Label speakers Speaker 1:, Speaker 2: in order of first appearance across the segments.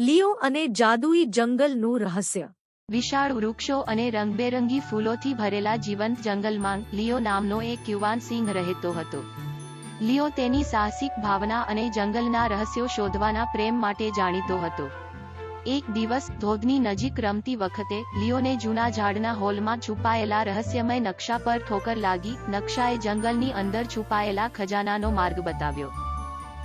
Speaker 1: લિયો અને જાદુઈ જંગલનું રહસ્ય.
Speaker 2: વિશાળ વૃક્ષો અને રંગબેરંગી ફૂલોથી ભરેલા જીવંત જંગલમાં લિયો નામનો એક યુવાન સિંહ રહેતો હતો. લિયો તેની સાહસિક ભાવના અને જંગલના રહસ્યો શોધવાના પ્રેમ માટે જાણીતો હતો. એક દિવસ, ધોધની નજીક રમતી વખતે, લિયોને જૂના ઝાડના હોલમાં છુપાયેલા રહસ્યમય નકશા પર ઠોકર લાગી, નકશાએ જંગલની અંદર છુપાયેલા ખજાનાનો માર્ગ બતાવ્યો.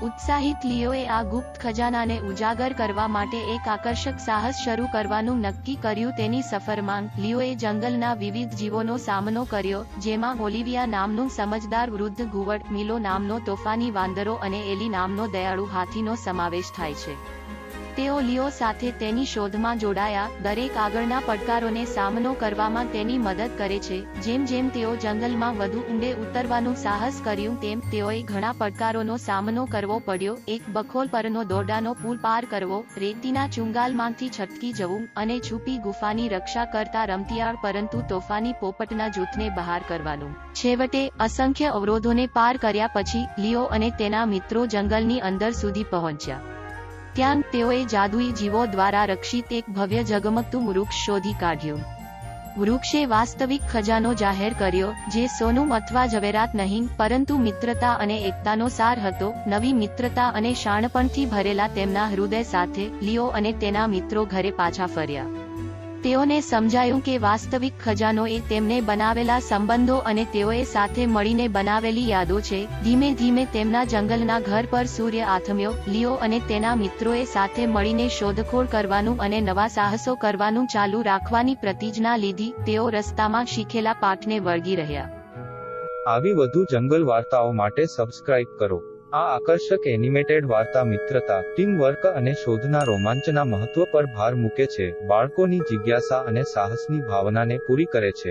Speaker 2: ઉત્સાહિત લિયોએ આ ગુપ્ત ખજાનાને ઉજાગર કરવા માટે એક આકર્ષક સાહસ શરૂ કરવાનું નક્કી કર્યું તેની સફરમાં લિયોએ જંગલના વિવિધ જીવોનો સામનો કર્યો, જેમાં ઓલિવિયા નામનું સમજદાર વૃદ્ધ ઘુવડ મિલો નામનો તોફાની વાંદરો અને એલી નામનો દયાળુ હાથીનો સમાવેશ થાય છે. તેઓ લિયો સાથે તેની શોધમાં જોડાયા, દરેક આગળના પડકારોને સામનો કરવામાં તેની મદદ કરે છે, જેમ જેમ તેઓ જંગલમાં વધુ ઊંડે ઉતરવાનું સાહસ કર્યું તેમ તેઓએ ઘણા પડકારોનો સામનો કરવો પડ્યો, એક બખોલ પરનો દોરડાનો પુલ પાર કરવો, રેતીના ચુંગાલમાંથી છટકી જવું અને છુપી ગુફાની રક્ષા કરતા રમતિયાળ પરંતુ તોફાની પોપટના જૂથને બહાર કરવાનું. છેવટે, અસંખ્ય અવરોધોને પાર કર્યા પછી, લિયો અને તેના મિત્રો જંગલની અંદર સુધી પહોંચ્યા. ત્યાં તેઓએ જાદુઈ જીવો દ્વારા રક્ષિત એક ભવ્ય જગમગતું વૃક્ષ શોધી કાઢ્યું. વૃક્ષે વાસ્તવિક ખજાનો જાહેર કર્યો, જે સોનું અથવા જવેરાત નહીં, પરંતુ મિત્રતા અને એકતાનો સાર હતો. નવી મિત્રતા અને શાણપણથી ભરેલા તેમના હૃદય સાથે લિયો અને તેના મિત્રો ઘરે પાછા ફર્યા. તેઓને સમજાયું કે વાસ્તવિક ખજાનો એ તેમને બનાવેલા સંબંધો અને તેઓએ સાથે મળીને બનાવેલી યાદો છે. ધીમે ધીમે તેમના જંગલના ઘર પર સૂર્ય આથમ્યો, લિયો અને તેના મિત્રોએ સાથે મળીને શોધખોળ કરવાનું અને નવા સાહસો કરવાનું ચાલુ રાખવાની પ્રતિજ્ઞા લીધી. તેઓ રસ્તામાં શીખેલા પાઠને વળગી રહ્યા.
Speaker 3: આવી વધુ જંગલ વાર્તાઓ માટે સબસ્ક્રાઇબ કરો. આ આકર્ષક એનિમેટેડ વાર્તા મિત્રતા ટીમ વર્ક અને શોધના રોમાંચના મહત્વ પર ભાર મૂકે છે. બાળકોની જિજ્ઞાસા અને સાહસની ભાવનાને પૂરી કરે છે.